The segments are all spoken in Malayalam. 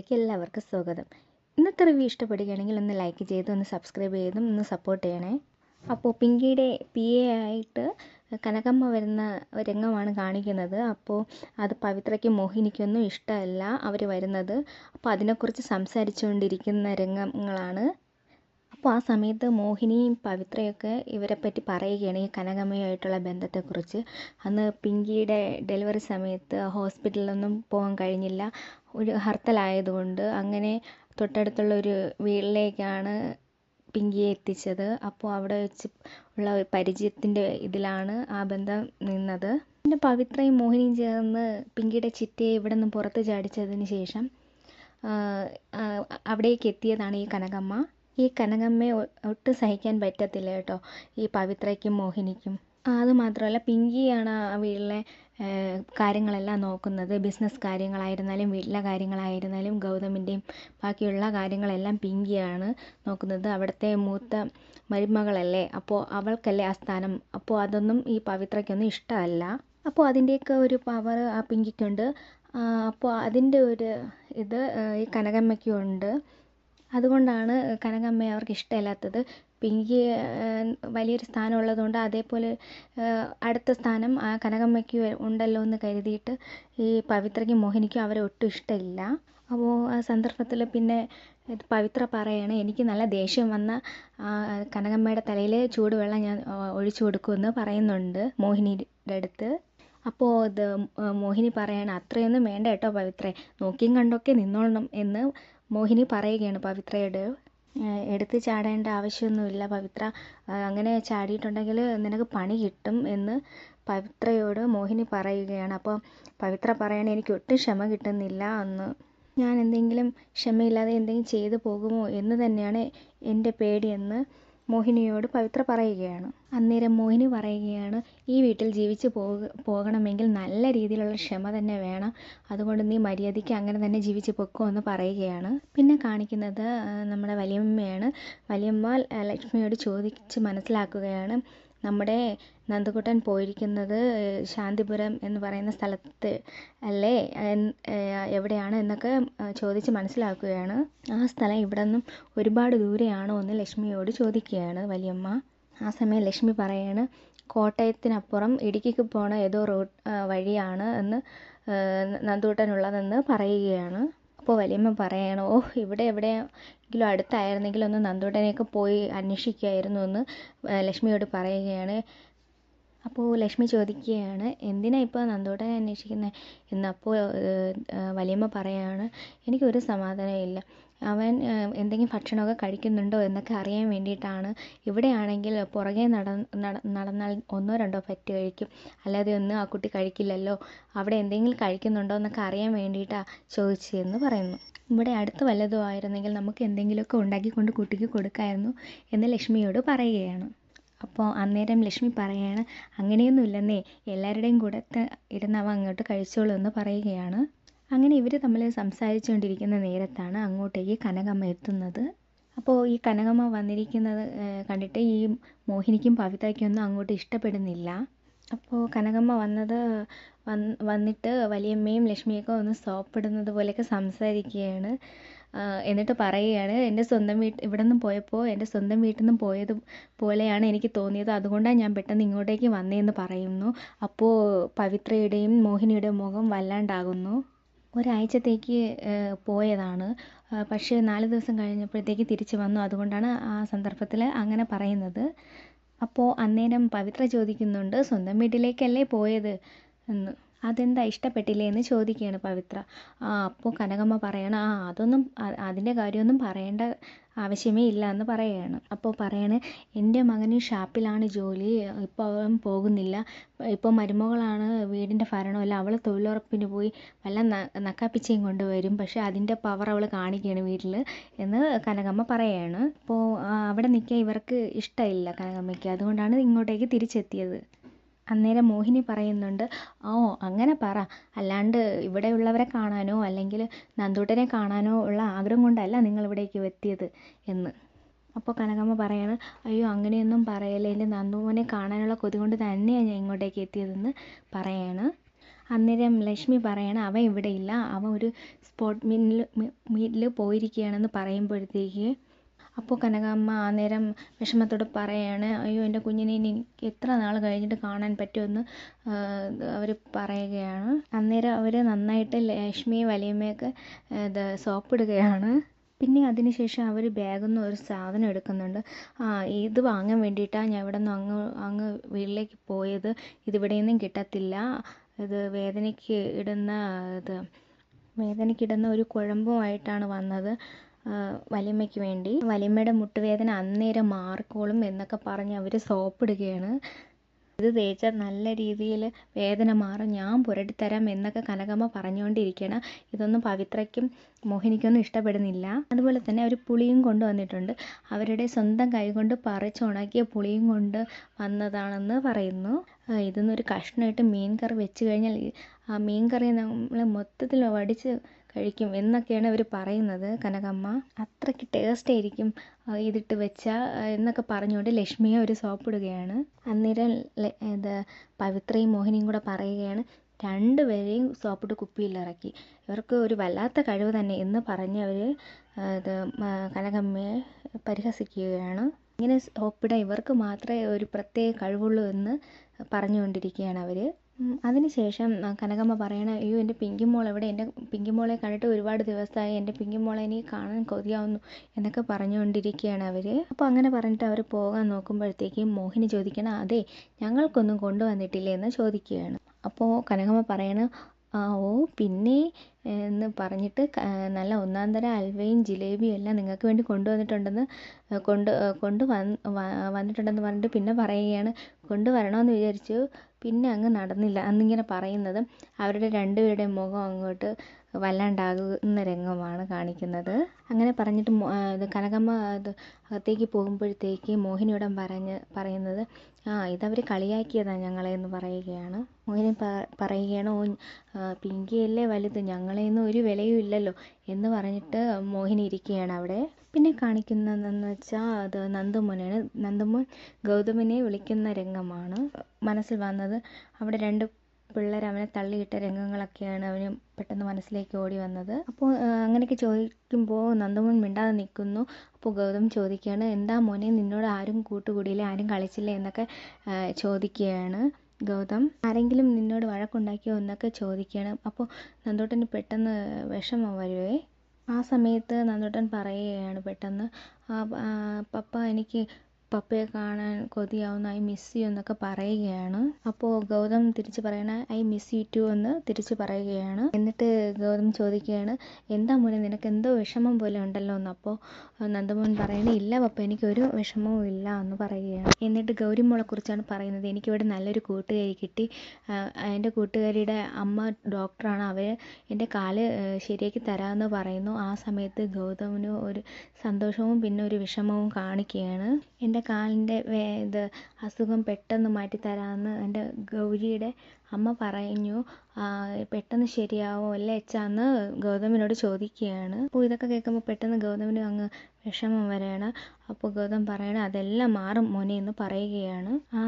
വീഡിയോയിലേക്ക് എല്ലാവർക്കും സ്വാഗതം. ഇന്നത്തെ റിവ്യൂ ഇഷ്ടപ്പെടുകയാണെങ്കിൽ ഒന്ന് ലൈക്ക് ചെയ്ത് ഒന്ന് സബ്സ്ക്രൈബ് ചെയ്തും ഒന്ന് സപ്പോർട്ട് ചെയ്യണേ. അപ്പോൾ പിങ്കിയുടെ പി എ ആയിട്ട് കനകമ്മ വരുന്ന രംഗമാണ് കാണിക്കുന്നത്. അപ്പോൾ അത് പവിത്രയ്ക്ക് മോഹിനിക്കൊന്നും ഇഷ്ടമല്ല അവർ വരുന്നത്. അപ്പോൾ അതിനെക്കുറിച്ച് സംസാരിച്ചുകൊണ്ടിരിക്കുന്ന രംഗങ്ങളാണ് അപ്പോൾ ആ സമയത്ത് മോഹിനിയും പവിത്രയൊക്കെ ഇവരെ പറ്റി പറയുകയാണ് ഈ കനകമ്മയുമായിട്ടുള്ള ബന്ധത്തെക്കുറിച്ച്. അന്ന് പിങ്കിയുടെ ഡെലിവറി സമയത്ത് ഹോസ്പിറ്റലിലൊന്നും പോകാൻ കഴിഞ്ഞില്ല. ഒരു ഹർത്തലായതുകൊണ്ട് അങ്ങനെ തൊട്ടടുത്തുള്ള ഒരു വീട്ടിലേക്കാണ് പിങ്കിയെ എത്തിച്ചത്. അപ്പോൾ അവിടെ വെച്ച് ഉള്ള പരിചയത്തിന്റെ ഇതിലാണ് ആ ബന്ധം നിന്നത്. പിന്നെ പവിത്രയും മോഹിനിയും ചേർന്ന് പിങ്കിയുടെ ചിറ്റയെ ഇവിടെ നിന്ന് പുറത്ത് ചാടിച്ചതിന് ശേഷം അവിടേക്ക് എത്തിയതാണ് ഈ കനകമ്മ. ഈ കനകമ്മയെ ഒട്ടും സഹിക്കാൻ പറ്റത്തില്ല കേട്ടോ. ഈ പവിത്രയ്ക്കും മോഹിനിക്കും. അത് മാത്രമല്ല പിങ്കിയാണ് ആ വീട്ടിലെ കാര്യങ്ങളെല്ലാം നോക്കുന്നത്. ബിസിനസ് കാര്യങ്ങളായിരുന്നാലും വീട്ടിലെ കാര്യങ്ങളായിരുന്നാലും ഗൗതമിന്റെയും ബാക്കിയുള്ള കാര്യങ്ങളെല്ലാം പിങ്കിയാണ് നോക്കുന്നത്. അവിടുത്തെ മൂത്ത മരുമകളല്ലേ? അപ്പോൾ അവൾക്കല്ലേ ആ സ്ഥാനം? അപ്പോൾ അതൊന്നും ഈ പവിത്രയ്ക്കൊന്നും ഇഷ്ടമല്ല. അപ്പോൾ അതിന്റെയൊക്കെ ഒരു പവർ ആ പിങ്കിക്കുണ്ട്. അപ്പോൾ അതിന്റെ ഒരു ഇത് ഈ കനകമ്മയ്ക്കും ഉണ്ട് അതുകൊണ്ടാണ് കനകമ്മയെ അവർക്ക് ഇഷ്ടമില്ലാത്തത്. പിങ്കി വലിയൊരു സ്ഥാനം ഉള്ളതുകൊണ്ട് അതേപോലെ അടുത്ത സ്ഥാനം ആ കനകമ്മയ്ക്ക് ഉണ്ടല്ലോ എന്ന് കരുതിയിട്ട് ഈ പവിത്രയ്ക്കും മോഹിനിക്കും അവരെ ഒട്ടും ഇഷ്ടമില്ല. അപ്പോൾ ആ സന്ദർഭത്തിൽ പിന്നെ ഇത് പവിത്ര പറയാണ് എനിക്ക് നല്ല ദേഷ്യം വന്ന കനകമ്മയുടെ തലയിൽ ചൂടുവെള്ളം ഞാൻ ഒഴിച്ചു കൊടുക്കുമെന്ന് പറയുന്നുണ്ട് മോഹിനിയുടെ അടുത്ത്. അപ്പോൾ ഇത് മോഹിനി പറയാണ് അത്രയൊന്നും വേണ്ട കേട്ടോ പവിത്രേ നോക്കിയും കണ്ടൊക്കെ നിന്നോളണം എന്ന് മോഹിനി പറയുകയാണ് പവിത്രയോട് എടുത്ത് ചാടേണ്ട ആവശ്യമൊന്നുമില്ല പവിത്ര. അങ്ങനെ ചാടിയിട്ടുണ്ടെങ്കിൽ നിനക്ക് പണി കിട്ടും എന്ന് പവിത്രയോട് മോഹിനി പറയുകയാണ്. അപ്പോൾ പവിത്ര പറയണ എനിക്ക് ഒട്ടും ക്ഷമ കിട്ടുന്നില്ല എന്ന്. ഞാൻ എന്തെങ്കിലും ക്ഷമയില്ലാതെ എന്തെങ്കിലും ചെയ്തു പോകുമോ എന്ന് തന്നെയാണ് എന്റെ പേടിയെന്ന് മോഹിനിയോട് പവിത്ര പറയുകയാണ്. അന്നേരം മോഹിനി പറയുകയാണ് ഈ വീട്ടിൽ ജീവിച്ച് പോക പോകണമെങ്കിൽ നല്ല രീതിയിലുള്ള ക്ഷമ തന്നെ വേണം. അതുകൊണ്ട് നീ മര്യാദയ്ക്ക് അങ്ങനെ തന്നെ ജീവിച്ച് പൊക്കോ എന്ന് പറയുകയാണ്. പിന്നെ കാണിക്കുന്നത് നമ്മുടെ വലിയമ്മയാണ്. വലിയമ്മ ലക്ഷ്മിയോട് ചോദിച്ച് മനസ്സിലാക്കുകയാണ് നമ്മുടെ നന്ദകുട്ടൻ പോയിരിക്കുന്നത് ശാന്തിപുരം എന്ന് പറയുന്ന സ്ഥലത്ത് അല്ലേ? എവിടെയാണ് എന്നൊക്കെ ചോദിച്ച് മനസ്സിലാക്കുകയാണ്. ആ സ്ഥലം ഇവിടെ നിന്നും ഒരുപാട് ദൂരെയാണോ എന്ന് ലക്ഷ്മിയോട് ചോദിക്കുകയാണ് വലിയമ്മ. ആ സമയം ലക്ഷ്മി പറയാണ് കോട്ടയത്തിനപ്പുറം ഇടുക്കിക്ക് പോണ ഏതോ റോഡ് വഴിയാണ് എന്ന് നന്ദുകുട്ടനുള്ളതെന്ന് പറയുകയാണ്. അപ്പോൾ വലിയമ്മ പറയണം ഓ ഇവിടെ എവിടെയെങ്കിലും അടുത്തായിരുന്നെങ്കിൽ ഒന്ന് നന്ദുട്ടനെയൊക്കെ പോയി അന്വേഷിക്കുമായിരുന്നു എന്ന് ലക്ഷ്മിയോട് പറയുകയാണ്. അപ്പോൾ ലക്ഷ്മി ചോദിക്കുകയാണ് എന്തിനാ ഇപ്പോൾ നന്ദോട്ടനെ അന്വേഷിക്കുന്നത് എന്നപ്പോൾ വലിയമ്മ പറയാണ് എനിക്കൊരു സമാധാനമില്ല അവൻ എന്തെങ്കിലും ഭക്ഷണമൊക്കെ കഴിക്കുന്നുണ്ടോ എന്നൊക്കെ അറിയാൻ വേണ്ടിയിട്ടാണ്. ഇവിടെയാണെങ്കിൽ പുറകെ നട നടന്നാൽ ഒന്നോ രണ്ടോ പെറ്റ് കഴിക്കും. അല്ലാതെ ഒന്നും ആ കുട്ടി കഴിക്കില്ലല്ലോ. അവിടെ എന്തെങ്കിലും കഴിക്കുന്നുണ്ടോ എന്നൊക്കെ അറിയാൻ വേണ്ടിയിട്ടാണ് ചോദിച്ചതെന്ന് പറയുന്നു. ഇവിടെ അടുത്ത് വല്ലതും ആയിരുന്നെങ്കിൽ നമുക്ക് എന്തെങ്കിലുമൊക്കെ ഉണ്ടാക്കിക്കൊണ്ട് കുട്ടിക്ക് കൊടുക്കായിരുന്നു എന്ന് ലക്ഷ്മിയോട് പറയുകയാണ്. അപ്പോൾ അന്നേരം ലക്ഷ്മി പറയാണ് അങ്ങനെയൊന്നുമില്ലെന്നേ. എല്ലാവരുടെയും കൂടെ ഇരുന്ന് അങ്ങോട്ട് കഴിച്ചോളൂ എന്ന് പറയുകയാണ്. അങ്ങനെ ഇവർ തമ്മിൽ സംസാരിച്ചുകൊണ്ടിരിക്കുന്ന നേരത്താണ് അങ്ങോട്ടേക്ക് കനകമ്മ എത്തുന്നത്. അപ്പോൾ ഈ കനകമ്മ വന്നിരിക്കുന്നത് കണ്ടിട്ട് ഈ മോഹിനിക്കും പവിത്രയ്ക്കൊന്നും അങ്ങോട്ട് ഇഷ്ടപ്പെടുന്നില്ല. അപ്പോൾ കനകമ്മ വന്നത് വന്നിട്ട് വലിയമ്മയും ലക്ഷ്മിയൊക്കെ ഒന്ന് സോപ്പിടുന്നത് പോലെയൊക്കെ സംസാരിക്കുകയാണ്. എന്നിട്ട് പറയുകയാണ് എന്റെ സ്വന്തം വീട്ട് ഇവിടെ നിന്ന് പോയപ്പോൾ എന്റെ സ്വന്തം വീട്ടിൽ നിന്ന് പോയത് പോലെയാണ് എനിക്ക് തോന്നിയത്. അതുകൊണ്ടാണ് ഞാൻ പെട്ടെന്ന് ഇങ്ങോട്ടേക്ക് വന്നതെന്ന് പറയുന്നു. അപ്പോൾ പവിത്രയുടെയും മോഹിനിയുടെയും മുഖം വല്ലാണ്ടാകുന്നു. ഒരാഴ്ചത്തേക്ക് പോയതാണ്. പക്ഷേ നാല് ദിവസം കഴിഞ്ഞപ്പോഴത്തേക്ക് തിരിച്ചു വന്നു. അതുകൊണ്ടാണ് ആ സന്ദർഭത്തിൽ അങ്ങനെ പറയുന്നത്. അപ്പോൾ അന്നേരം പവിത്ര ചോദിക്കുന്നുണ്ട് സ്വന്തം വീട്ടിലേക്കല്ലേ പോയത്? എന്ന്. അതെന്താ ഇഷ്ടപ്പെട്ടില്ലേ എന്ന് ചോദിക്കുകയാണ് പവിത്ര. ആ അപ്പോൾ കനകമ്മ പറയണം ആ അതൊന്നും അതിന്റെ കാര്യമൊന്നും പറയേണ്ട ആവശ്യമേ ഇല്ല എന്ന് പറയുകയാണ്. അപ്പോൾ പറയാണ് എന്റെ മകന് ഷാപ്പിലാണ് ജോലി ഇപ്പോൾ അവൻ പോകുന്നില്ല. ഇപ്പോൾ മരുമകളാണ് വീടിന്റെ ഭരണമല്ല അവൾ തൊഴിലുറപ്പിന് പോയി വല്ല നക്കാപ്പിച്ചയും കൊണ്ടുവരും. പക്ഷേ അതിന്റെ പവർ അവൾ കാണിക്കുകയാണ് വീട്ടിൽ എന്ന് കനകമ്മ പറയുകയാണ് അപ്പോൾ അവിടെ നിൽക്കാൻ ഇവർക്ക് ഇഷ്ടമില്ല കനകമ്മയ്ക്ക്. അതുകൊണ്ടാണ് ഇങ്ങോട്ടേക്ക് തിരിച്ചെത്തിയത്. അന്നേരം മോഹിനി പറയുന്നുണ്ട് ഓ അങ്ങനെ പറ. അല്ലാണ്ട് ഇവിടെയുള്ളവരെ കാണാനോ അല്ലെങ്കിൽ നന്ദൂട്ടനെ കാണാനോ ഉള്ള ആഗ്രഹം കൊണ്ടല്ല നിങ്ങൾ ഇവിടേക്ക് എത്തിയത് എന്ന്. അപ്പോൾ കനകമ്മ പറയാണ് അയ്യോ അങ്ങനെയൊന്നും പറയല്ലേ. എന്റെ നന്ദുമോനെ കാണാനുള്ള കൊതി കൊണ്ട് തന്നെയാണ് ഞാൻ ഇങ്ങോട്ടേക്ക് എത്തിയതെന്ന് പറയാണ്. അന്നേരം ലക്ഷ്മി പറയണം അവൻ ഇവിടെ ഇല്ല അവൻ ഒരു സ്പോട്ട് മീനിൽ മീറ്റിൽ പോയിരിക്കുകയാണെന്ന് പറയുമ്പോഴത്തേക്ക് അപ്പോൾ കനകാമ്മ ആ നേരം വിഷമത്തോടെ പറയാണ് അയ്യോ എന്റെ കുഞ്ഞിനെ ഇനി എനിക്ക് എത്ര നാൾ കഴിഞ്ഞിട്ട് കാണാൻ പറ്റുമെന്ന് അവർ പറയുകയാണ്. അന്നേരം അവർ നന്നായിട്ട് ലക്ഷ്മിയെ വലിയമ്മയൊക്കെ ഇത് സോപ്പിടുകയാണ്. പിന്നെ അതിനുശേഷം അവർ ബാഗിൽ നിന്ന് ഒരു സാധനം എടുക്കുന്നുണ്ട്. ആ ഇത് വാങ്ങാൻ വേണ്ടിയിട്ടാണ് ഞാൻ ഇവിടെ നിന്ന് അങ്ങ് അങ്ങ് വീട്ടിലേക്ക് പോയത്. ഇതിവിടെ നിന്നും കിട്ടത്തില്ല. ഇത് വേദനയ്ക്ക് ഇടുന്ന ഇത് വേദനയ്ക്കിടുന്ന ഒരു കുഴമ്പുമായിട്ടാണ് വന്നത്. വലിയമ്മയ്ക്ക് വേണ്ടി. വലിയമ്മയുടെ മുട്ടുവേദന അന്നേരം മാറിക്കോളും എന്നൊക്കെ പറഞ്ഞ് അവർ സോപ്പിടുകയാണ്. ഇത് തേച്ചാൽ നല്ല രീതിയിൽ വേദന മാറും. ഞാൻ പുരട്ടിത്തരാം എന്നൊക്കെ കനകമ്മ പറഞ്ഞുകൊണ്ടിരിക്കുകയാണ് ഇതൊന്നും പവിത്രയ്ക്കും മോഹിനിക്കൊന്നും ഇഷ്ടപ്പെടുന്നില്ല. അതുപോലെ തന്നെ അവർ പുളിയും കൊണ്ടുവന്നിട്ടുണ്ട് അവരുടെ സ്വന്തം കൈകൊണ്ട് പറിച്ചുണക്കിയ പുളിയും കൊണ്ട് വന്നതാണെന്ന് പറയുന്നു. ഇതൊന്നൊരു കഷ്ണമായിട്ട് മീൻ കറി വെച്ച് കഴിഞ്ഞാൽ ആ മീൻ കറി നമ്മൾ മൊത്തത്തിൽ വടിച്ച് കഴിക്കും എന്നൊക്കെയാണ് അവർ പറയുന്നത് കനകമ്മ. അത്രയ്ക്ക് ടേസ്റ്റ് ആയിരിക്കും ഇതിട്ട് വെച്ചാൽ എന്നൊക്കെ പറഞ്ഞുകൊണ്ട് ലക്ഷ്മിയെ അവർ സോപ്പിടുകയാണ്. അന്നേരം ഇത് പവിത്രയും മോഹിനിയും കൂടെ പറയുകയാണ് രണ്ടുപേരെയും സോപ്പിട്ട് കുപ്പിയിലിറക്കി ഇവർക്ക് ഒരു വല്ലാത്ത കഴിവ് തന്നെ എന്ന് പറഞ്ഞ് അവർ ഇത് കനകമ്മയെ പരിഹസിക്കുകയാണ്. ഇങ്ങനെ സോപ്പിടാൻ ഇവർക്ക് മാത്രമേ ഒരു പ്രത്യേക കഴിവുള്ളൂ എന്ന് പറഞ്ഞുകൊണ്ടിരിക്കുകയാണ് അവർ അതിനുശേഷം കനകമ്മ പറയണ അയ്യോ എന്റെ പിങ്കി മോൾ എവിടെ? എന്റെ പിങ്കി മോളെ കണ്ടിട്ട് ഒരുപാട് ദിവസമായി. എന്റെ പിങ്കി മോളെ എനിക്ക് കാണാൻ കൊതിയാവുന്നു എന്നൊക്കെ പറഞ്ഞുകൊണ്ടിരിക്കുകയാണ് അവർ അപ്പോൾ അങ്ങനെ പറഞ്ഞിട്ട് അവർ പോകാൻ നോക്കുമ്പോഴത്തേക്കും മോഹിനി ചോദിക്കണം അതെ ഞങ്ങൾക്കൊന്നും കൊണ്ടുവന്നിട്ടില്ലേ? എന്ന് ചോദിക്കുകയാണ്. അപ്പോൾ കനകമ്മ പറയണ ആ ഓ പിന്നെ എന്ന് പറഞ്ഞിട്ട് നല്ല ഒന്നാം തരം അൽവയും ജിലേബിയും എല്ലാം നിങ്ങൾക്ക് വേണ്ടി കൊണ്ടുവന്നിട്ടുണ്ടെന്ന് കൊണ്ട് കൊണ്ട് വന്നിട്ടുണ്ടെന്ന് പറഞ്ഞിട്ട് പിന്നെ പറയുകയാണ്. കൊണ്ടുവരണമെന്ന് വിചാരിച്ചു. പിന്നെ അങ്ങ് നടന്നില്ല. അന്നിങ്ങനെ പറയുന്നത്. അവരുടെ രണ്ടുപേരുടെയും മുഖം അങ്ങോട്ട് വല്ലാണ്ടാകുന്ന രംഗമാണ് കാണിക്കുന്നത്. അങ്ങനെ പറഞ്ഞിട്ട് ഇത് കനകമ്മ ഇത് അകത്തേക്ക് പോകുമ്പോഴത്തേക്ക് മോഹിനിയോടം പറഞ്ഞ് പറയുന്നത് ആ ഇതവർ കളിയാക്കിയതാണ് ഞങ്ങളെ എന്ന് പറയുകയാണ്. മോഹിനി പറയുകയാണ് ഓ പിങ്കിയല്ലേ വലുത് ഞങ്ങളെയൊന്നും ഒരു വിലയും ഇല്ലല്ലോ എന്ന് പറഞ്ഞിട്ട് മോഹിനി ഇരിക്കുകയാണ് അവിടെ. പിന്നെ കാണിക്കുന്നതെന്ന് വെച്ചാൽ അത് നന്ദമോനാണ്. നന്ദമോൻ ഗൗതമിനെ വിളിക്കുന്ന രംഗമാണ് മനസ്സിൽ വന്നത്. അവിടെ രണ്ട് പിള്ളേർ അവനെ തള്ളിയിട്ട രംഗങ്ങളൊക്കെയാണ് അവന് പെട്ടെന്ന് മനസ്സിലേക്ക് ഓടി വന്നത്. അപ്പോൾ അങ്ങനെയൊക്കെ ചോദിക്കുമ്പോൾ നന്ദമോൻ മിണ്ടാതെ നിൽക്കുന്നു. അപ്പോൾ ഗൗതം ചോദിക്കുകയാണ് എന്താ മോനെ നിന്നോട് ആരും കൂട്ടുകൂടിയില്ലേ ആരും കളിച്ചില്ലേ എന്നൊക്കെ ചോദിക്കുകയാണ് ഗൗതം. ആരെങ്കിലും നിന്നോട് വഴക്കുണ്ടാക്കിയോ എന്നൊക്കെ ചോദിക്കുകയാണ്. അപ്പോൾ നന്ദോട്ടന് പെട്ടെന്ന് വിഷമം വരുവേ. ആ സമയത്ത് നന്ദോട്ടൻ പറയുകയാണ് പെട്ടെന്ന് പപ്പ എനിക്ക് പപ്പയെ കാണാൻ കൊതിയാവുന്ന ഐ മിസ് യു എന്നൊക്കെ പറയുകയാണ്. അപ്പോൾ ഗൗതം തിരിച്ചു പറയണ ഐ മിസ് യു ടു എന്ന് തിരിച്ചു പറയുകയാണ്. എന്നിട്ട് ഗൗതം ചോദിക്കുകയാണ് എന്താ മോനെ നിനക്ക് എന്തോ വിഷമം പോലെ ഉണ്ടല്ലോ എന്ന്. അപ്പോൾ നന്ദമോൻ പറയണേ ഇല്ല പപ്പ എനിക്കൊരു വിഷമവും ഇല്ല എന്ന് പറയുകയാണ്. എന്നിട്ട് ഗൗരിമോളെ കുറിച്ചാണ് പറയുന്നത് എനിക്കിവിടെ നല്ലൊരു കൂട്ടുകാരി കിട്ടി. എന്റെ കൂട്ടുകാരിയുടെ അമ്മ ഡോക്ടറാണ്. അവർ എന്റെ കാൽ ശരിയാക്കി തരാമെന്ന് പറയുന്നു. ആ സമയത്ത് ഗൗതമിന് ഒരു സന്തോഷവും പിന്നെ ഒരു വിഷമവും കാണിക്കുകയാണ്. എന്റെ കാലിന്റെ വേ ഇത് അസുഖം പെട്ടെന്ന് മാറ്റിത്തരാമെന്ന് എന്റെ ഗൗരിയുടെ അമ്മ പറഞ്ഞു. പെട്ടെന്ന് ശരിയാവോ അല്ലേ അച്ഛാന്ന് ഗൗതമിനോട് ചോദിക്കുകയാണ്. അപ്പോൾ ഇതൊക്കെ കേൾക്കുമ്പോൾ പെട്ടെന്ന് ഗൗതമിന് അങ്ങ് വിഷമം വരികയാണ്. അപ്പോൾ ഗൗതം പറയണ അതെല്ലാം മാറും മോനെ എന്ന് പറയുകയാണ്. ആ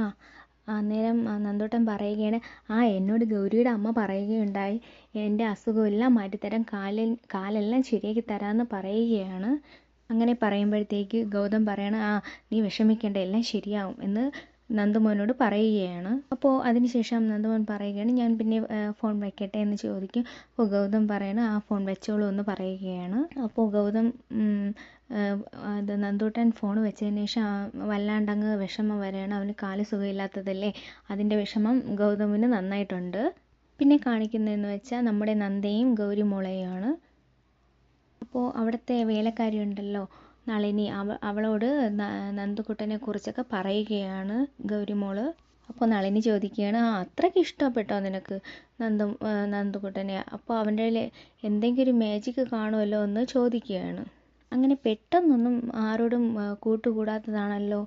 അന്നേരം നന്ദോട്ടൻ പറയുകയാണ് ആ എന്നോട് ഗൗരിയുടെ അമ്മ പറയുകയുണ്ടായി. എന്റെ അസുഖമെല്ലാം മാറ്റിത്തരാൻ കാലിൽ കാലെല്ലാം ശരിയാക്കി തരാമെന്ന് പറയുകയാണ്. അങ്ങനെ പറയുമ്പോഴത്തേക്ക് ഗൗതം പറയണ ആ നീ വിഷമിക്കേണ്ട എല്ലാം ശരിയാവും എന്ന് നന്ദമോനോട് പറയുകയാണ്. അപ്പോൾ അതിനുശേഷം നന്ദമോൻ പറയുകയാണ് ഞാൻ പിന്നെ ഫോൺ വയ്ക്കട്ടെ എന്ന് ചോദിക്കും. അപ്പോൾ ഗൗതം പറയണ ആ ഫോൺ വെച്ചോളൂ എന്ന് പറയുകയാണ്. അപ്പോൾ ഗൗതം അത് നന്ദൂട്ടൻ ഫോൺ വെച്ചതിന് ശേഷം വല്ലാണ്ടങ്ങ് വിഷമം വരെയാണ് അവന് കാൽ സുഖമില്ലാത്തതല്ലേ? അതിന്റെ വിഷമം ഗൗതമിന് നന്നായിട്ടുണ്ട്. പിന്നെ കാണിക്കുന്നതെന്ന് വെച്ചാൽ നമ്മുടെ നന്ദയും ഗൗരി ഗൗരിമോളെയാണ്. അപ്പോൾ അവിടുത്തെ വേലക്കാരി ഉണ്ടല്ലോ നളിനി. അവ അവളോട് നന്ദുക്കുട്ടനെ കുറിച്ചൊക്കെ പറയുകയാണ് ഗൗരിമോൾ അപ്പോൾ നളിനി ചോദിക്കുകയാണ് ആ അത്രയ്ക്ക് ഇഷ്ടപ്പെട്ടോ നിനക്ക് നന്ദു നന്ദുക്കുട്ടനെ? അപ്പോൾ അവന്റെ എന്തെങ്കിലും ഒരു മാജിക് കാണുമല്ലോ എന്ന് ചോദിക്കുകയാണ്. അങ്ങനെ പെട്ടെന്നൊന്നും ആരോടും കൂട്ടുകൂടാത്തതാണല്ലോ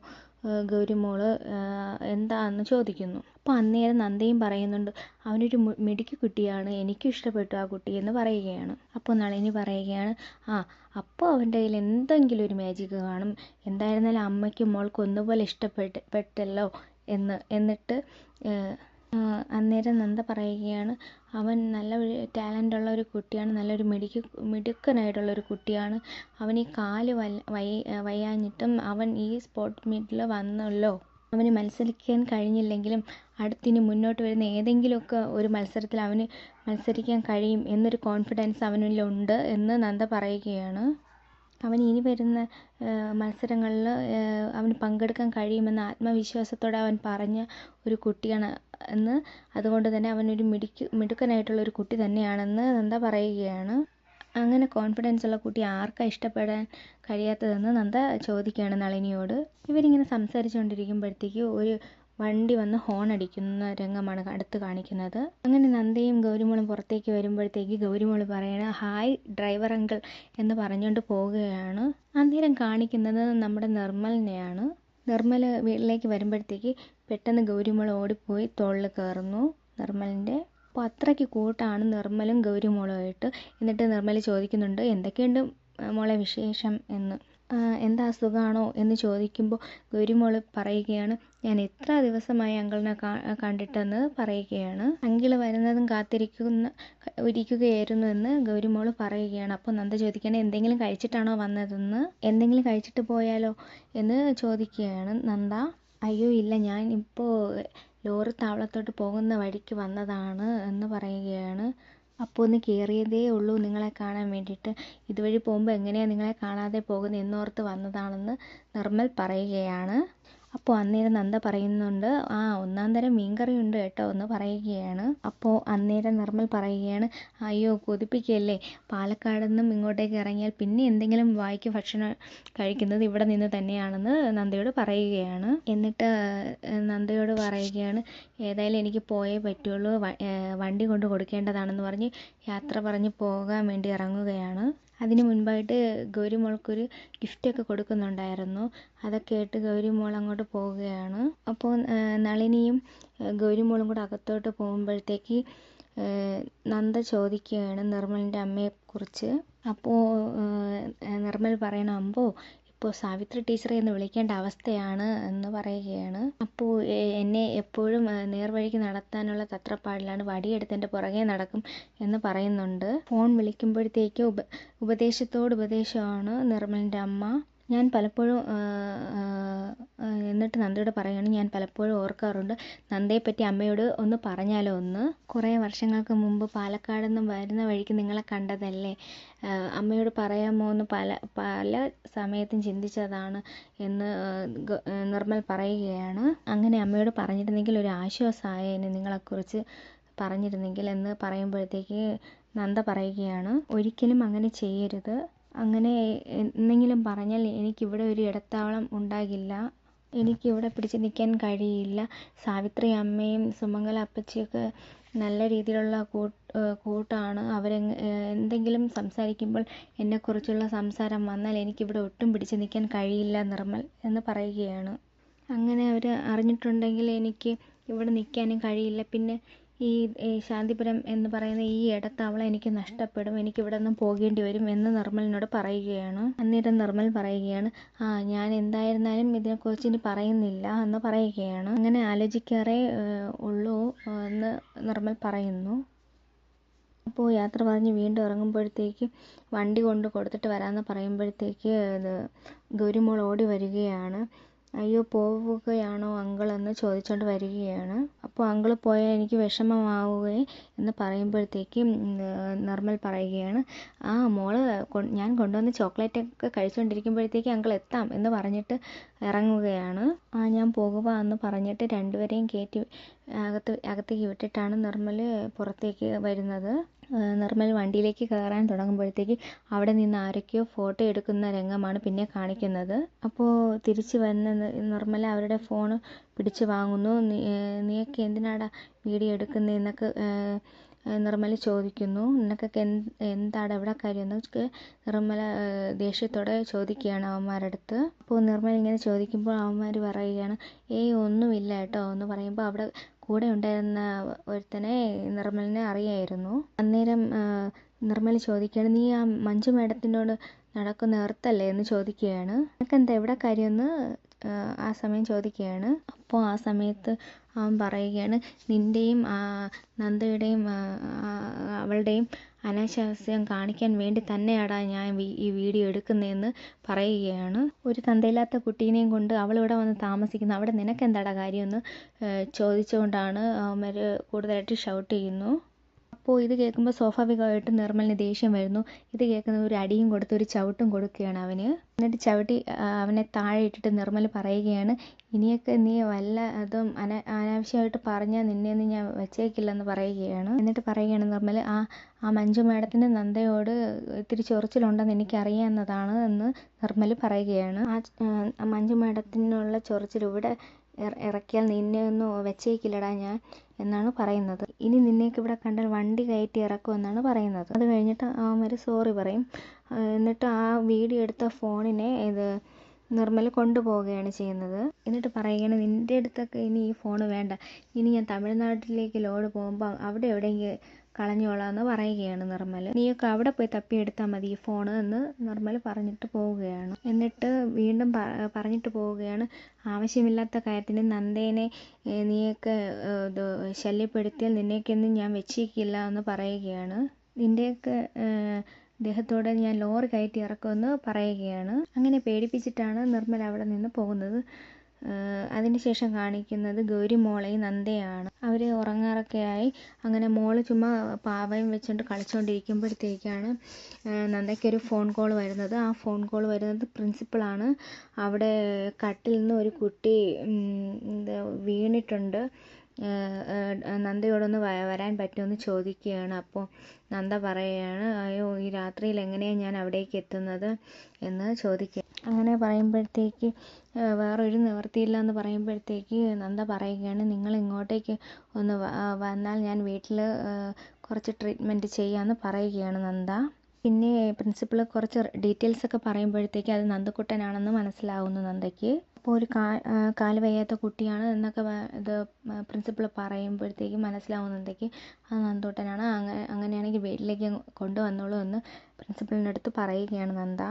ഗൗരിമോൾ എന്താണെന്ന് ചോദിക്കുന്നു. അപ്പോൾ അന്നേരം നന്ദയും പറയുന്നുണ്ട് അവനൊരു മിടുക്കി കുട്ടിയാണ് എനിക്കും ഇഷ്ടപ്പെട്ടു ആ കുട്ടി എന്ന് പറയുകയാണ്. അപ്പോൾ നളിനി പറയുകയാണ് ആ അപ്പോൾ അവന്റെ കയ്യിൽ എന്തെങ്കിലും ഒരു മാജിക് കാണും. എന്തായിരുന്നാലും അമ്മയ്ക്കും മോൾക്കും ഒന്നുപോലെ ഇഷ്ടപ്പെട്ട് പെട്ടല്ലോ എന്ന് എന്നിട്ട് അന്നേരം നന്ദ പറയുകയാണ് അവൻ നല്ല ഒരു ടാലന്റ് ഉള്ള ഒരു കുട്ടിയാണ് നല്ലൊരു മിടുക്കി മിടുക്കനായിട്ടുള്ളൊരു കുട്ടിയാണ്. അവൻ ഈ കാൽ വയ്യാഞ്ഞിട്ടും അവൻ ഈ സ്പോർട്ട് മീറ്റിൽ വന്നല്ലോ. അവന് മത്സരിക്കാൻ കഴിഞ്ഞില്ലെങ്കിലും അടുത്തിനി മുന്നോട്ട് വരുന്ന ഏതെങ്കിലുമൊക്കെ ഒരു മത്സരത്തിൽ അവന് മത്സരിക്കാൻ കഴിയും എന്നൊരു കോൺഫിഡൻസ് അവനിലുണ്ട് എന്ന് നന്ദ പറയുകയാണ്. അവന് ഇനി വരുന്ന മത്സരങ്ങളിൽ അവന് പങ്കെടുക്കാൻ കഴിയുമെന്ന ആത്മവിശ്വാസത്തോടെ അവൻ പറഞ്ഞ ഒരു കുട്ടിയാണ് എന്ന്. അതുകൊണ്ട് തന്നെ അവനൊരു മിടുക്ക് മിടുക്കനായിട്ടുള്ള ഒരു കുട്ടി തന്നെയാണെന്ന് നന്ദ പറയുകയാണ്. അങ്ങനെ കോൺഫിഡൻസ് ഉള്ള കുട്ടി ആർക്കാണ് ഇഷ്ടപ്പെടാൻ കഴിയാത്തതെന്ന് നന്ദ ചോദിക്കുകയാണ് നളിനിയോട്. ഇവരിങ്ങനെ സംസാരിച്ചുകൊണ്ടിരിക്കുമ്പോഴത്തേക്ക് ഒരു വണ്ടി വന്ന് ഹോൺ അടിക്കുന്ന രംഗമാണ് അടുത്ത് കാണിക്കുന്നത്. അങ്ങനെ നന്ദയും ഗൗരിമോളും പുറത്തേക്ക് വരുമ്പോഴത്തേക്ക് ഗൗരിമോൾ പറയണ ഹായ് ഡ്രൈവർ അങ്കിൾ എന്ന് പറഞ്ഞുകൊണ്ട് പോവുകയാണ്. അന്നേരം കാണിക്കുന്നത് നമ്മുടെ നിർമ്മലിനെയാണ്. നിർമ്മൽ വീട്ടിലേക്ക് വരുമ്പോഴത്തേക്ക് പെട്ടെന്ന് ഗൗരിമോൾ ഓടിപ്പോയി തോളിൽ കയറുന്നു നിർമ്മലിന്റെ. അപ്പോൾ അത്രയ്ക്ക് കൂട്ടാണ് നിർമ്മലും ഗൗരിമോളുമായിട്ട്. എന്നിട്ട് നിർമ്മൽ ചോദിക്കുന്നുണ്ട് എന്തൊക്കെയുണ്ട് മോളെ വിശേഷം? എന്ന്. എന്താ അസുഖമാണോ എന്ന് ചോദിക്കുമ്പോൾ ഗൗരിമോൾ പറയുകയാണ് ഞാൻ എത്ര ദിവസമായി അങ്കിളിനെ കണ്ടിട്ടെന്ന് പറയുകയാണ്. അങ്കിൾ വരുന്നതും കാത്തിരിക്കുന്ന ഇരിക്കുകയായിരുന്നു എന്ന് ഗൗരിമോൾ പറയുകയാണ്. അപ്പോൾ നന്ദ ചോദിക്കുകയാണ് എന്തെങ്കിലും കഴിച്ചിട്ടാണോ വന്നതെന്ന്? എന്തെങ്കിലും കഴിച്ചിട്ട് പോയാലോ? എന്ന് ചോദിക്കുകയാണ് നന്ദ. അയ്യോ ഇല്ല ഞാൻ ഇപ്പോൾ ലോറി താവളത്തോട്ട് പോകുന്ന വഴിക്ക് വന്നതാണ് എന്ന് പറയുകയാണ് അപ്പോൾ ഒന്ന് കയറിയതേ ഉള്ളൂ നിങ്ങളെ കാണാൻ വേണ്ടിയിട്ട്. ഇതുവഴി പോകുമ്പോൾ എങ്ങനെയാണ് നിങ്ങളെ കാണാതെ പോകുന്നത് എന്നോർത്ത് വന്നതാണെന്ന് നിർമ്മൽ പറയുകയാണ്. അപ്പോൾ അന്നേരം നന്ദ പറയുന്നുണ്ട് ആ ഒന്നാം തരം മീൻകറി ഉണ്ട് കേട്ടോ എന്ന് പറയുകയാണ്. അപ്പോൾ അന്നേരം നിർമ്മൽ പറയുകയാണ് അയ്യോ കൊതിപ്പിക്കല്ലേ പാലക്കാട് നിന്നും ഇങ്ങോട്ടേക്ക് ഇറങ്ങിയാൽ പിന്നെ എന്തെങ്കിലും വായിക്ക് ഭക്ഷണം കഴിക്കുന്നത് ഇവിടെ നിന്ന് തന്നെയാണെന്ന് നന്ദയോട് പറയുകയാണ്. എന്നിട്ട് നന്ദയോട് പറയുകയാണ് ഏതായാലും എനിക്ക് പോയേ പറ്റുള്ളൂ വണ്ടി കൊണ്ട് കൊടുക്കേണ്ടതാണെന്ന് പറഞ്ഞ് യാത്ര പറഞ്ഞ് പോകാൻ വേണ്ടി ഇറങ്ങുകയാണ്. അതിന് മുൻപായിട്ട് ഗൗരിമോൾക്കൊരു ഗിഫ്റ്റൊക്കെ കൊടുക്കുന്നുണ്ടായിരുന്നു. അതൊക്കെ ആയിട്ട് ഗൗരിമോൾ അങ്ങോട്ട് പോവുകയാണ്. അപ്പോൾ നളിനിയും ഗൗരിമോളും കൂടെ അകത്തോട്ട് പോകുമ്പോഴത്തേക്ക് നന്ദ ചോദിക്കുകയാണ് നിർമ്മലിന്റെ അമ്മയെക്കുറിച്ച്. അപ്പോൾ നിർമ്മൽ പറയണം അമ്പോ ഇപ്പോൾ സാവിത്രി ടീച്ചറെ എന്ന് വിളിക്കേണ്ട അവസ്ഥയാണ് എന്ന് പറയുകയാണ്. അപ്പോൾ എന്നെ എപ്പോഴും നേർവഴിക്ക് നടത്താനുള്ള തത്രപ്പാടിലാണ് വടിയെടുത്ത് എന്റെ പുറകെ നടക്കും എന്ന് പറയുന്നുണ്ട്. ഫോൺ വിളിക്കുമ്പോഴത്തേക്ക് ഉപ ഉപദേശത്തോട് ഉപദേശമാണ് നിർമ്മലിന്റെ അമ്മ. ഞാൻ പലപ്പോഴും എന്നിട്ട് നന്ദയോട് പറയുകയാണ് ഞാൻ പലപ്പോഴും ഓർക്കാറുണ്ട്. നന്ദയെപ്പറ്റി അമ്മയോട് ഒന്ന് പറഞ്ഞാലോ ഒന്ന്? കുറേ വർഷങ്ങൾക്ക് മുമ്പ് പാലക്കാട് നിന്നും വരുന്ന വഴിക്ക് നിങ്ങളെ കണ്ടതല്ലേ? അമ്മയോട് പറയാമോ എന്ന് പല പല സമയത്തും ചിന്തിച്ചതാണ് എന്ന് നിർമ്മൽ പറയുകയാണ്. അങ്ങനെ അമ്മയോട് പറഞ്ഞിരുന്നെങ്കിൽ ഒരു ആശ്വാസമായേനെ നിങ്ങളെക്കുറിച്ച് പറഞ്ഞിരുന്നെങ്കിൽ എന്ന് പറയുമ്പോഴത്തേക്ക് നന്ദ പറയുകയാണ്. ഒരിക്കലും അങ്ങനെ ചെയ്യരുത്. അങ്ങനെ എന്തെങ്കിലും പറഞ്ഞാൽ എനിക്കിവിടെ ഒരു ഇടത്താവളം ഉണ്ടാകില്ല. എനിക്കിവിടെ പിടിച്ചു നിൽക്കാൻ കഴിയില്ല. സാവിത്രി അമ്മയും സുമംഗല അപ്പച്ചിയൊക്കെ നല്ല രീതിയിലുള്ള കൂട്ടാണ്. അവരെ എന്തെങ്കിലും സംസാരിക്കുമ്പോൾ എന്നെക്കുറിച്ചുള്ള സംസാരം വന്നാൽ എനിക്കിവിടെ ഒട്ടും പിടിച്ചു നിൽക്കാൻ കഴിയില്ല നിർമ്മൽ എന്ന് പറയുകയാണ്. അങ്ങനെ അവർ അറിഞ്ഞിട്ടുണ്ടെങ്കിൽ എനിക്ക് ഇവിടെ നിൽക്കാനും കഴിയില്ല. പിന്നെ ഈ ശാന്തിപുരം എന്ന് പറയുന്ന ഈ ഇടത്താവളം എനിക്ക് നഷ്ടപ്പെടും. എനിക്ക് ഇവിടെ നിന്ന് പോകേണ്ടി വരും എന്ന് നിർമ്മലിനോട് പറയുകയാണ്. അന്നേരം നിർമ്മൽ പറയുകയാണ് ആ ഞാൻ എന്തായിരുന്നാലും ഇതിനെക്കുറിച്ച് ഇനി പറയുന്നില്ല എന്ന് പറയുകയാണ്. അങ്ങനെ ആലോചിക്കാറേ ഉള്ളൂ എന്ന് നിർമ്മൽ പറയുന്നു. അപ്പോൾ യാത്ര പറഞ്ഞ് വീണ്ടും ഇറങ്ങുമ്പോഴത്തേക്ക് വണ്ടി കൊണ്ട് കൊടുത്തിട്ട് വരാമെന്ന് പറയുമ്പോഴത്തേക്ക് ഗൗരിമോൾ ഓടി വരികയാണ്. അയ്യോ പോവുകയാണോ അങ്കിൾ എന്ന് ചോദിച്ചുകൊണ്ട് വരികയാണ്. അപ്പോൾ അങ്കിൾ പോയാൽ എനിക്ക് വിഷമമാവുകയെ എന്ന് പറയുമ്പോഴത്തേക്ക് നിർമ്മൽ പറയുകയാണ് ആ മോൾ ഞാൻ കൊണ്ടുവന്ന ചോക്ലേറ്റ് ഒക്കെ കഴിച്ചുകൊണ്ടിരിക്കുമ്പോഴത്തേക്ക് അങ്കിൾ എത്താം എന്ന് പറഞ്ഞിട്ട് ഇറങ്ങുകയാണ്. ഞാൻ പോകുക എന്ന് പറഞ്ഞിട്ട് രണ്ടുപേരെയും കയറ്റി അകത്ത് അകത്തേക്ക് വിട്ടിട്ടാണ് നിർമ്മൽ പുറത്തേക്ക് വരുന്നത്. നിർമ്മൽ വണ്ടിയിലേക്ക് കയറാൻ തുടങ്ങുമ്പോഴത്തേക്ക് അവിടെ നിന്ന് ആരൊക്കെയോ ഫോട്ടോ എടുക്കുന്ന രംഗമാണ് പിന്നെ കാണിക്കുന്നത്. അപ്പോൾ തിരിച്ചു വന്ന് നിർമ്മല അവരുടെ ഫോൺ പിടിച്ച് വാങ്ങുന്നു. നീ നീയൊക്കെ എന്തിനാടാ വീഡിയോ എടുക്കുന്നതെന്നൊക്കെ നിർമ്മല ചോദിക്കുന്നു. നിനക്കൊക്കെ എന്ത് എന്താണ് എവിടെ കാര്യം? എന്നൊക്കെ നിർമ്മല ദേഷ്യത്തോടെ ചോദിക്കുകയാണ് അവന്മാരുടെ അടുത്ത് അപ്പോൾ നിർമ്മല ഇങ്ങനെ ചോദിക്കുമ്പോൾ അവന്മാർ പറയുകയാണ് ഏയ് ഒന്നുമില്ല കേട്ടോ എന്ന് പറയുമ്പോൾ അവിടെ കൂടെ ഉണ്ടായിരുന്ന ഒരുത്തനെ നിർമ്മലിനെ അറിയായിരുന്നു. അന്നേരം നിർമ്മല ചോദിക്കുകയാണ് നീ ആ മഞ്ജു മേഡത്തിനോട് നടക്കുന്ന എർത്തല്ലേ? എന്ന് ചോദിക്കുകയാണ്. നിനക്കെന്താ എവിടെ കാര്യമെന്ന് ആ സമയം ചോദിക്കുകയാണ്. അപ്പോൾ ആ സമയത്ത് അവൻ പറയുകയാണ് നിന്റെയും നന്ദയുടെയും അവളുടെയും അനാശാസ്യം കാണിക്കാൻ വേണ്ടി തന്നെയാടാ ഞാൻ ഈ വീഡിയോ എടുക്കുന്നതെന്ന് പറയുകയാണ്. ഒരു തന്തയില്ലാത്ത കുട്ടീനെയും കൊണ്ട് അവളിവിടെ വന്ന് താമസിക്കുന്നു. അവിടെ നിനക്ക് നിനക്കെന്താടാ കാര്യമെന്ന് ചോദിച്ചുകൊണ്ടാണ് അവന്മാർ കൂടുതലായിട്ട് ഷൗട്ട് ചെയ്യുന്നു. അപ്പോൾ ഇത് കേൾക്കുമ്പോൾ സ്വാഭാവികമായിട്ടും നിർമ്മലിന് ദേഷ്യം വരുന്നു. ഇത് കേൾക്കുന്ന ഒരു അടിയും കൊടുത്ത് ഒരു ചവിട്ടും കൊടുക്കുകയാണ് അവന്. എന്നിട്ട് ചവിട്ടി അവനെ താഴെ ഇട്ടിട്ട് നിർമ്മൽ പറയുകയാണ് ഇനിയൊക്കെ നീ വല്ല അതും അന അനാവശ്യമായിട്ട് പറഞ്ഞാൽ നിന്നെയൊന്നും ഞാൻ വെച്ചേക്കില്ലെന്ന് പറയുകയാണ്. എന്നിട്ട് പറയുകയാണ് നിർമ്മൽ ആ ആ മഞ്ജു മാഡത്തിന്റെ നന്ദയോട് ഇത്തിരി ചൊറിച്ചിലുണ്ടെന്ന് എനിക്കറിയാവുന്നതാണ് എന്ന് നിർമ്മൽ പറയുകയാണ്. ആ മഞ്ജു മാഡത്തിനുള്ള ചൊറിച്ചിൽ ഇവിടെ ഇറക്കിയാൽ നിന്നെ ഒന്നും വെച്ചേക്കില്ലടാ ഞാൻ എന്നാണ് പറയുന്നത്. ഇനി നിന്നേക്ക് ഇവിടെ കണ്ടാൽ വണ്ടി കയറ്റി ഇറക്കുമെന്നാണ് പറയുന്നത്. അത് കഴിഞ്ഞിട്ട് അവന്മാർ സോറി പറയും. എന്നിട്ട് ആ വീഡിയോ എടുത്ത ഫോണിനെ ഇത് നിർമ്മൽ കൊണ്ടുപോവുകയാണ് ചെയ്യുന്നത്. എന്നിട്ട് പറയുകയാണ് നിന്റെ അടുത്തൊക്കെ ഇനി ഈ ഫോൺ വേണ്ട. ഇനി ഞാൻ തമിഴ്നാട്ടിലേക്ക് ലോഡ് പോകുമ്പോൾ അവിടെ എവിടെയെങ്കിലും കളഞ്ഞോളാം എന്ന് പറയുകയാണ് നിർമ്മൽ നീയൊക്കെ അവിടെ പോയി തപ്പിയെടുത്താൽ മതി ഈ ഫോൺ എന്ന് നിർമ്മൽ പറഞ്ഞിട്ട് പോവുകയാണ്. എന്നിട്ട് വീണ്ടും പറഞ്ഞിട്ട് പോവുകയാണ്. ആവശ്യമില്ലാത്ത കാര്യത്തിന് നന്ദേനെ നീയൊക്കെ ശല്യപ്പെടുത്തിയാൽ നിന്നെയൊക്കെയൊന്നും ഞാൻ വെച്ചേക്കില്ല എന്ന് പറയുകയാണ്. നിന്റെയൊക്കെ ദേഹത്തോടെ ഞാൻ ലോറി കയറ്റി ഇറക്കുമെന്ന് പറയുകയാണ്. അങ്ങനെ പേടിപ്പിച്ചിട്ടാണ് നിർമ്മൽ അവിടെ നിന്ന് പോകുന്നത്. അതിനുശേഷം കാണിക്കുന്നത് ഗൗരി മോളെയും നന്ദയാണ്. അവർ ഉറങ്ങാറൊക്കെയായി. അങ്ങനെ മോൾ ചുമ്മാ പാവയും വെച്ചുകൊണ്ട് കളിച്ചുകൊണ്ടിരിക്കുമ്പോഴത്തേക്കാണ് നന്ദയ്ക്കൊരു ഫോൺ കോൾ വരുന്നത്. ആ ഫോൺ കോൾ വരുന്നത് പ്രിൻസിപ്പളാണ് അവിടെ കട്ടിൽ നിന്ന് ഒരു കുട്ടി വീണിട്ടുണ്ട്. നന്ദയോടൊന്ന് വരാൻ പറ്റുമെന്ന് ചോദിക്കുകയാണ്. അപ്പോൾ നന്ദ പറയുകയാണ് അയ്യോ ഈ രാത്രിയിൽ എങ്ങനെയാണ് ഞാൻ അവിടേക്ക് എത്തുന്നത്? എന്ന് ചോദിക്കുക അങ്ങനെ പറയുമ്പോഴത്തേക്ക് വേറൊരു നിവൃത്തിയില്ല എന്ന് പറയുമ്പോഴത്തേക്ക് നന്ദ പറയുകയാണ് നിങ്ങൾ ഇങ്ങോട്ടേക്ക് ഒന്ന് വന്നാൽ ഞാൻ വീട്ടിൽ കുറച്ച് ട്രീറ്റ്മെന്റ് ചെയ്യാമെന്ന് പറയുകയാണ് നന്ദ. പിന്നെ പ്രിൻസിപ്പൾ കുറച്ച് ഡീറ്റെയിൽസ് ഒക്കെ പറയുമ്പോഴത്തേക്ക് അത് നന്ദക്കുട്ടനാണെന്ന് മനസ്സിലാവുന്നു നന്ദയ്ക്ക്. അപ്പോൾ ഒരു കാൽ വയ്യാത്ത കുട്ടിയാണ് എന്നൊക്കെ ഇത് പ്രിൻസിപ്പൾ പറയുമ്പോഴത്തേക്കും മനസ്സിലാവുന്നുണ്ടെങ്കിൽ അത് നന്ദുട്ടനാണ്. അങ്ങനെ അങ്ങനെയാണെങ്കിൽ വീട്ടിലേക്ക് കൊണ്ടുവന്നോളൂ എന്ന് പ്രിൻസിപ്പളിന്റെ അടുത്ത് പറയുകയാണ് നന്ദ.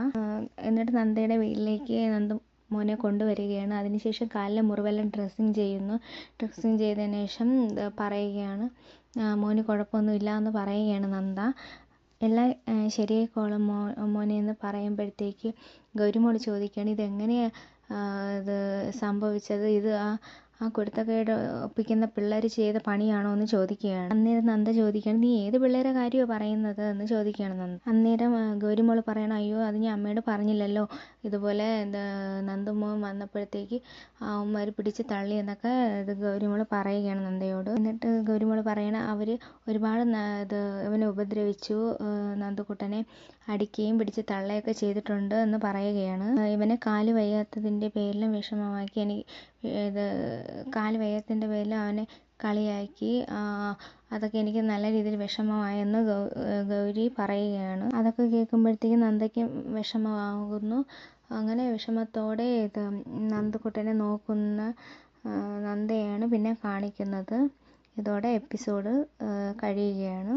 എന്നിട്ട് നന്ദയുടെ വീട്ടിലേക്ക് നന്ദ മോനെ കൊണ്ടുവരികയാണ്. അതിനുശേഷം കാലിലെ മുറിവെല്ലാം ഡ്രസ്സിങ് ചെയ്യുന്നു. ഡ്രസ്സിങ് ചെയ്തതിന് ശേഷം പറയുകയാണ് മോന് കുഴപ്പമൊന്നുമില്ല എന്ന് പറയുകയാണ് നന്ദ. എല്ലാം ശരിയായിക്കോളും മോ മോനെ എന്ന് പറയുമ്പോഴത്തേക്ക് ഗൗരിമോൾ ചോദിക്കുകയാണ് ഇതെങ്ങനെയാണ് ഇത് സംഭവിച്ചത്. ഇത് ആ ആ കുരുത്തക്കേട് ഒപ്പിക്കുന്ന പിള്ളേർ ചെയ്ത പണിയാണോ എന്ന് ചോദിക്കുകയാണ്. അന്നേരം നന്ദ ചോദിക്കുകയാണ് നീ ഏത് പിള്ളേരെ കാര്യമാണ് പറയുന്നത്? എന്ന് ചോദിക്കുകയാണ് നന്ദ. അന്നേരം ഗൗരിമോൾ പറയണം അയ്യോ അത് ഞാൻ അമ്മയോട് പറഞ്ഞില്ലല്ലോ. ഇതുപോലെ നന്ദുമോൻ വന്നപ്പോഴത്തേക്ക് അവന്മാർ പിടിച്ച് തള്ളി എന്നൊക്കെ ഇത് ഗൗരിമോൾ പറയുകയാണ് നന്ദയോട്. എന്നിട്ട് ഗൗരിമോൾ പറയണ അവർ ഒരുപാട് ഇത് ഇവനെ ഉപദ്രവിച്ചു. നന്ദുക്കുട്ടനെ അടിക്കുകയും പിടിച്ച് തള്ളയൊക്കെ ചെയ്തിട്ടുണ്ട് എന്ന് പറയുകയാണ്. ഇവനെ കാൽ വയ്യാത്തതിന്റെ പേരിലും വിഷമമാക്കി എനിക്ക് ഇത് കാൽ വയ്യാത്തതിന്റെ പേരിൽ അവനെ കളിയാക്കി. അതൊക്കെ എനിക്ക് നല്ല രീതിയിൽ വിഷമമായെന്ന് ഗൗരി പറയുകയാണ്. അതൊക്കെ കേൾക്കുമ്പോഴത്തേക്കും നന്ദയ്ക്കും വിഷമമാകുന്നു. അങ്ങനെ വിഷമത്തോടെ ഇത് നന്ദക്കുട്ടനെ നോക്കുന്ന നന്ദയാണ് പിന്നെ കാണിക്കുന്നത്. ഇതോടെ എപ്പിസോഡ് കഴിയുകയാണ്.